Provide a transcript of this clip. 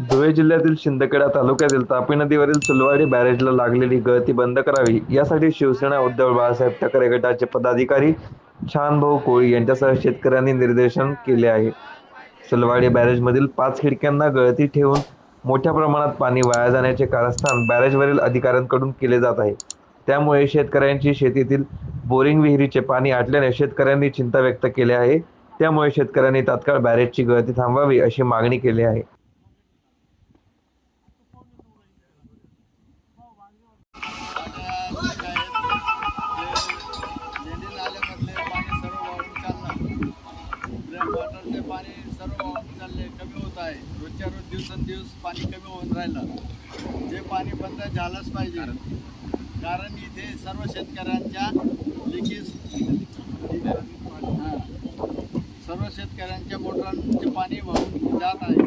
धुळे जिल्ह्यातील शिंदखेडा तालुक्यातील तापी नदीवरील सुलवाडी बॅरेजला लागलेली गळती बंद करावी यासाठी शिवसेना उद्धव बाळासाहेब ठाकरे गटाचे पदाधिकारी छानभाऊ कोळी यांच्यासह शेतकऱ्यांनी निर्देशन केले आहे. सुलवाडी बॅरेजमधील पाच खिडक्यांना गळती ठेवून मोठ्या प्रमाणात पाणी वाया जाण्याचे कारस्थान बॅरेजवरील अधिकाऱ्यांकडून केले जात आहे. त्यामुळे शेतकऱ्यांची शेतीतील बोरिंग विहिरीचे पाणी आटल्याने शेतकऱ्यांनी चिंता व्यक्त केली आहे. त्यामुळे शेतकऱ्यांनी तात्काळ बॅरेजची गळती थांबवावी अशी मागणी केली आहे. पाणी सर्व चालले कमी होत आहे. रोजच्या रोज दिवसेंदिवस पाणी कमी होऊन राहिलं. जे पाणी बंद झालंच पाहिजे. कारण इथे सर्व शेतकऱ्यांच्या लिकीज हां. सर्व शेतकऱ्यांच्या मोटरांचे पाणी जात आहे.